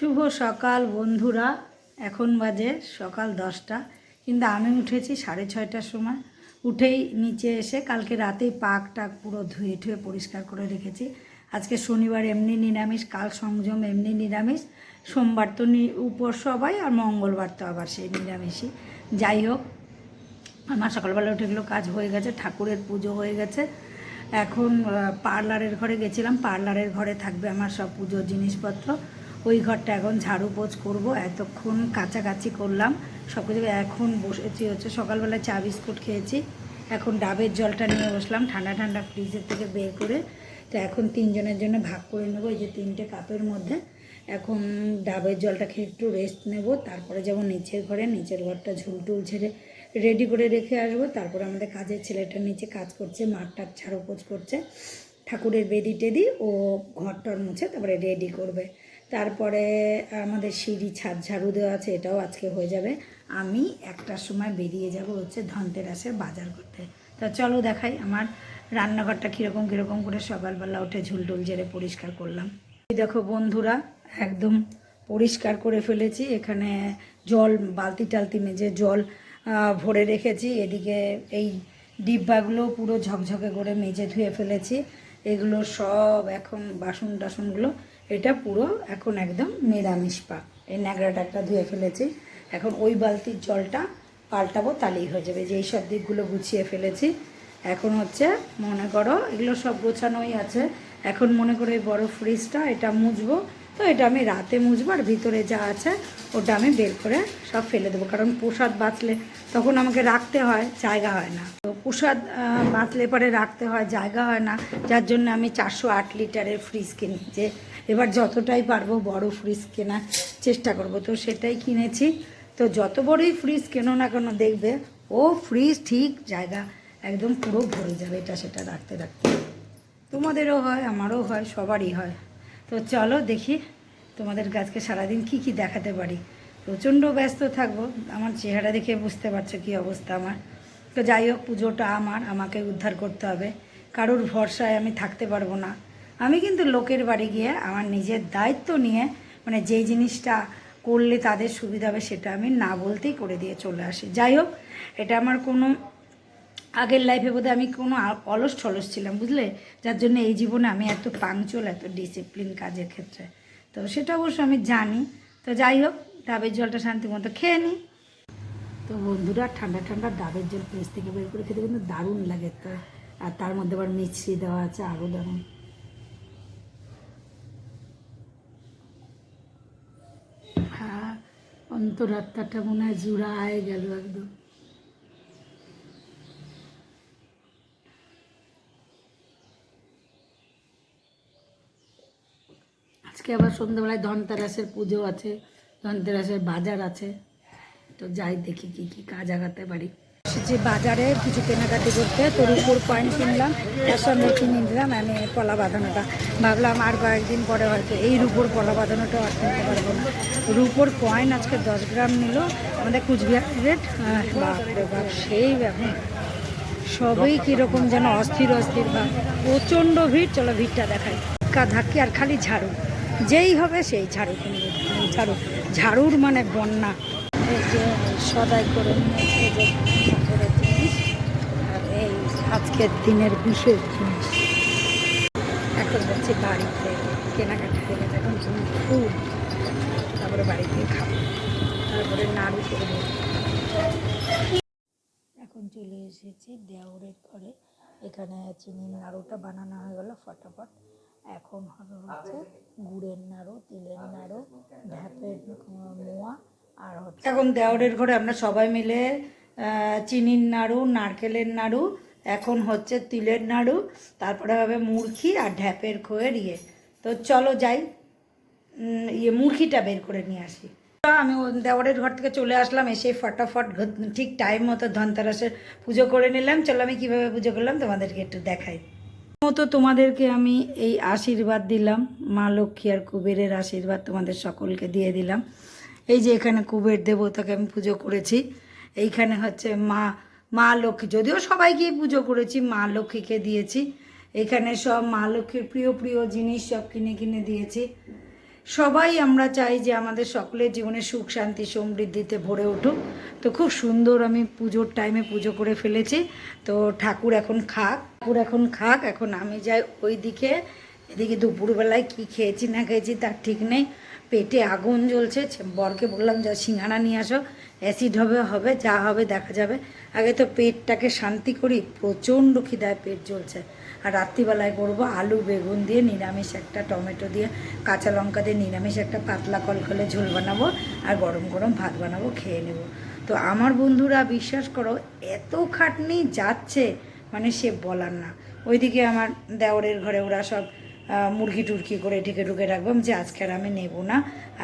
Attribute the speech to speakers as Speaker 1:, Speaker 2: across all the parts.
Speaker 1: শুভ সকাল বন্ধুরা। এখন বাজে সকাল দশটা। কিন্তু আমি উঠেছি সাড়ে ছয়টার সময়। উঠেই নিচে এসে কালকে রাতেই পাক টাক পুরো ধুয়ে ধুয়ে পরিষ্কার করে রেখেছি। আজকে শনিবার এমনি নিরামিষ, কাল সংযম, এমনি নিরামিষ। সোমবার তো উপর সবাই আর মঙ্গলবার তো আবার সেই নিরামিষই। যাই হোক, আমার সকালবেলা উঠে এগুলো কাজ হয়ে গেছে, ঠাকুরের পুজো হয়ে গেছে। এখন পার্লারের ঘরে গেছিলাম। পার্লারের ঘরে থাকবে আমার সব পুজোর জিনিসপত্র। ওই ঘরটা এখন ঝাড়ু পোছ করব, এতক্ষণ কাছাকাছি করলাম। সব কিছু এখন বসেছি হচ্ছে সকালবেলা চা বিস্কুট খেয়েছি। এখন ডাবের জলটা নিয়ে বসলাম, ঠান্ডা ঠান্ডা ফ্রিজের থেকে বের করে। তো এখন তিনজনের জন্য ভাগ করে নেব, এই যে তিনটে কাপের মধ্যে। এখন ডাবের জলটা খেয়ে একটু রেস্ট নেব, তারপরে যাব নিচের ঘরে। নিচের ঘরটা ঝুলটুল ছেড়ে রেডি করে রেখে আসব। তারপরে আমাদের কাজের ছেলেটা নিচে কাজ করছে মাঠটার ছাড়ো পোছ করছে। ঠাকুরের বেদি টেদি ও ঘরটর মুছে তারপরে রেডি করবে। তারপরে আমাদের সিঁড়ি ছাদ ঝাড়ু দেওয়া আছে, এটাও আজকে হয়ে যাবে। আমি একটার সময় বেরিয়ে যাব হচ্ছে ধনতেরাসের বাজার করতে। তা চলো দেখাই আমার রান্নাঘরটা কীরকম কীরকম করে সকালবেলা উঠে ঝুলটুল জেরে পরিষ্কার করলাম। দেখো বন্ধুরা, একদম পরিষ্কার করে ফেলেছি। এখানে জল, বালতি টালতি মেজে জল ভরে রেখেছি। এদিকে এই ডিব্বাগুলো পুরো ঝকঝকে করে মেজে ধুয়ে ফেলেছি। এগুলো সব এখন বাসন টাসনগুলো এটা পুরো এখন একদম নিরামিষ পাক। এই ন্যাকড়া টাকড়া ধুয়ে ফেলেছি। এখন ওই বালতির জলটা পাল্টাবো তালেই হয়ে যাবে। যে এইসব দিকগুলো গুছিয়ে ফেলেছি, এখন হচ্ছে মনে করো এগুলো সব গোছানোই আছে। এখন মনে করো এই বড় ফ্রিজটা এটা মুছবো। তো এটা আমি রাতে মুছবো আর ভিতরে যা আছে, ওটা আমি বের করে সব ফেলে দেবো। কারণ প্রসাদ বাঁচলে তখন আমাকে রাখতে হয়, জায়গা হয় না। তো প্রসাদ বাঁচলে পরে রাখতে হয়, জায়গা হয় না। যার জন্য আমি চারশো আট লিটারের ফ্রিজ কিনি, যে এবার যতটাই পারব বড় ফ্রিজ কেনার চেষ্টা করব। তো সেটাই কিনেছি। তো যত বড়ই ফ্রিজ কেনো না কেন দেখবে, ও ফ্রিজ ঠিক জায়গা একদম পুরো ভরে যাবে, এটা সেটা রাখতে রাখতে। তোমাদেরও হয়, আমারও হয়, সবারই হয়। তো চলো দেখি তোমাদের কাছকে সারাদিন কি কি দেখাতে পারি। প্রচণ্ড ব্যস্ত থাকব, আমার চেহারা দেখে বুঝতে পারছ কী অবস্থা আমার। তো যাই হোক, পুজোটা আমার, আমাকে উদ্ধার করতে হবে। কারোর ভরসায় আমি থাকতে পারব না। আমি কিন্তু লোকের বাড়ি গিয়ে আমার নিজের দায়িত্ব নিয়ে মানে যেই জিনিসটা করলে তাদের সুবিধা হবে সেটা আমি না বলতেই করে দিয়ে চলে আসি। যাই হোক, এটা আমার কোনো, আগের লাইফে বোধহয় আমি কোনো অলস ঠলস ছিলাম, বুঝলে? যার জন্য এই জীবনে আমি এত পাংচুয়াল এত ডিসিপ্লিন কাজের ক্ষেত্রে। তো সেটা অবশ্য আমি জানি। তো যাই হোক, ডাবের জলটা শান্তি মতো খেয়ে নিই তো বন্ধুরা, ঠান্ডা ঠান্ডা ডাবের জল ফ্রিজ থেকে বের করে খেতে কিন্তু দারুণ লাগে তো। আর তার মধ্যে আবার মিছরি দেওয়া আছে, আরও দারুণ হ্যাঁ অন্তরাত্মাটা মনে হয় জুড়ায় গেল একদম। আজকে আবার সন্ধ্যাবেলায় ধনতেরাসের পুজো আছে, ধনতেরাসের বাজার আছে। তো যাই দেখি কি কি কাজ আগাতে পারি। যে বাজারে কিছু কেনাকাটি করতে তো রূপোর কয়েন কিনলাম, তার সঙ্গে কিনে নিলাম, আমি পলা বাঁধানোটা। ভাবলাম আর কয়েকদিন পরে হয়তো এই রূপোর পলা বাঁধানোটা আর কিনতে পারব না। রূপোর কয়েন আজকে দশ গ্রাম নিল, আমাদের কুচবিহার রেট সেই ব্যাপার। সবই কীরকম যেন অস্থির অস্থির বা প্রচণ্ড ভিড়, চলো ভিড়টা দেখাই। ধাক্কি আর খালি ঝাড়ু। যেই হবে সেই ঝাড়ু কিনবে। ঝাড়ু। ঝাড়ুর মানে বন্যা। এই সদাই করে নিয়েছে জিনিস, আর এই আজকের দিনের বিশেষ জিনিস। এখন যাচ্ছি বাড়িতে, কেনাকাটা হয়ে এখন ফুল তারপরে বাড়িতে খাব, তারপরে নাড়ু করব। এখন চলে এসেছি দেওরের ঘরে। এখানে চিনি নাড়ুটা বানানো হয়ে গেল ফটাফট। এখন হবে হচ্ছে গুড়ের নাড়ু, তিলের নাড়ু, ঢ্যাপের মোয়া আর এখন দেওরের ঘরে আমরা সবাই মিলে চিনির নাড়ু, নারকেলের নাড়ু, এখন হচ্ছে তিলের নাড়ু, তারপরে হবে মুরখি আর ঢ্যাপের খোয়ের ইয়ে। তো চলো যাই ইয়ে মুরখিটা বের করে নিয়ে আসি। আমি দেওয়ারের ঘর থেকে চলে আসলাম, এসে ফটাফট ঠিক টাইম মতো ধনতেরাসের পুজো করে নিলাম। চলো আমি কীভাবে পুজো করলাম তোমাদেরকে একটু দেখাই। মতো তোমাদেরকে আমি এই আশীর্বাদ দিলাম, মা লক্ষ্মী আর কুবেরের আশীর্বাদ তোমাদের সকলকে দিয়ে দিলাম। এই যে এখানে কুবের দেবতাকে আমি পুজো করেছি। এইখানে হচ্ছে মা মা লক্ষ্মী। যদিও সবাইকে পুজো করেছি, মা লক্ষ্মীকে দিয়েছি। এখানে সব মা লক্ষ্মীর প্রিয় প্রিয় জিনিস সব কিনে কিনে দিয়েছি। সবাই আমরা চাই যে আমাদের সকলের জীবনে সুখ, শান্তি, সমৃদ্ধিতে ভরে উঠুক। তো খুব সুন্দর আমি পুজোর টাইমে পুজো করে ফেলেছি। তো ঠাকুর এখন খাক, ঠাকুর এখন খাক। এখন আমি যাই ওই দিকে এদিকে দুপুরবেলায় কি খেয়েছি না খেয়েছি তার ঠিক নেই। পেটে আগুন জ্বলছে বরকে বললাম যা সিঙ্গারা নিয়ে আসো, অ্যাসিড হবে হবে, যা হবে, দেখা যাবে। আগে তো পেটটাকে শান্তি করি, প্রচণ্ড খিদায় পেট জ্বলছে। আর রাত্রিবেলায় করব আলু, বেগুন দিয়ে নিরামিষ একটা, টমেটো দিয়ে কাঁচা লঙ্কা দিয়ে নিরামিষ একটা পাতলা কলকলে ঝোল বানাবো আর গরম গরম ভাত বানাবো, খেয়ে নেব। তো আমার বন্ধুরা, বিশ্বাস করো, এত খাটনি যাচ্ছে মানে সে বলার না। ওইদিকে আমার দেওরের ঘরে ওরা সব মুরগি টুরকি করে ঢেকে ঢুকে রাখব। যে আজকে আর আমি নেব না,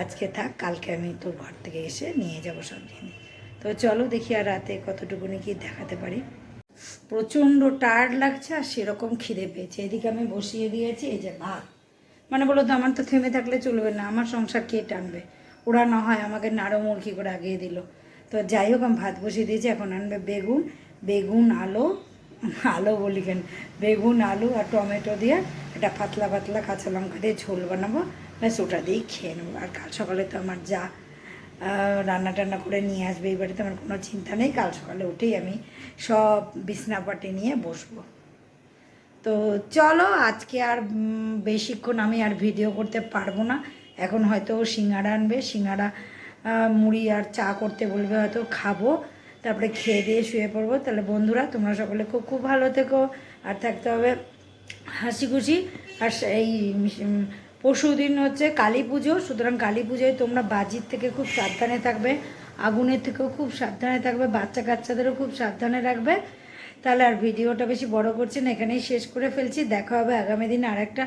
Speaker 1: আজকে থাক, কালকে আমি তোর ঘর থেকে এসে নিয়ে যাব সব জিনিস। তো চলো দেখি আর রাতে কতটুকুনি কি দেখাতে পারি। প্রচণ্ড টায়ার্ড লাগছে আর সেরকম খিদে পেয়েছে। এদিকে আমি বসিয়ে দিয়েছি, এই যে ভাত। মানে বলো তো, আমার তো থেমে থাকলে চলবে না, আমার সংসার কে টানবে? ওরা না হয় আমাকে নাড়ো মুরগি করে আগিয়ে দিল। তো যাই হোক, আমি ভাত বসিয়ে দিয়েছি, এখন আনবে বেগুন বেগুন, আলু আলু বলি কেন? বেগুন, আলু আর টমেটো দিয়ে একটা পাতলা পাতলা কাঁচা লঙ্কা দিয়ে ঝোল বানাবো। ব্যাস, ওটা দিয়েই খেয়ে নেব। আর কাল সকালে তো আমার যা রান্না টান্না করে নিয়ে আসবে এই বাড়িতে আমার কোনো চিন্তা নেই। কাল সকালে উঠেই আমি সব বিছনাপাটি নিয়ে বসবো। তো চলো, আজকে আর বেশিক্ষণ আমি আর ভিডিও করতে পারব না। এখন হয়তো সিঙ্গাড়া আনবে। সিঙ্গাড়া মুড়ি আর চা করতে বলবে, হয়তো খাব। তারপরে খেয়ে দিয়ে শুয়ে পড়ব। তাহলে বন্ধুরা, তোমরা সকলে খুব খুব ভালো থেকো আর থাকতে হবে হাসি খুশি আর এই পরশু দিন হচ্ছে কালী পুজো। সুতরাং কালী পুজোয় তোমরা বাজির থেকে খুব সাবধানে থাকবে, আগুনের থেকেও খুব সাবধানে থাকবে, বাচ্চা কাচ্চাদেরও খুব সাবধানে রাখবে। তাহলে আর ভিডিওটা বেশি বড় করছি না, এখানেই শেষ করে ফেলছি। দেখা হবে আগামী দিন আর একটা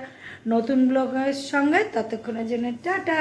Speaker 1: নতুন ব্লগের সঙ্গে। ততক্ষণের জন্য টাটা।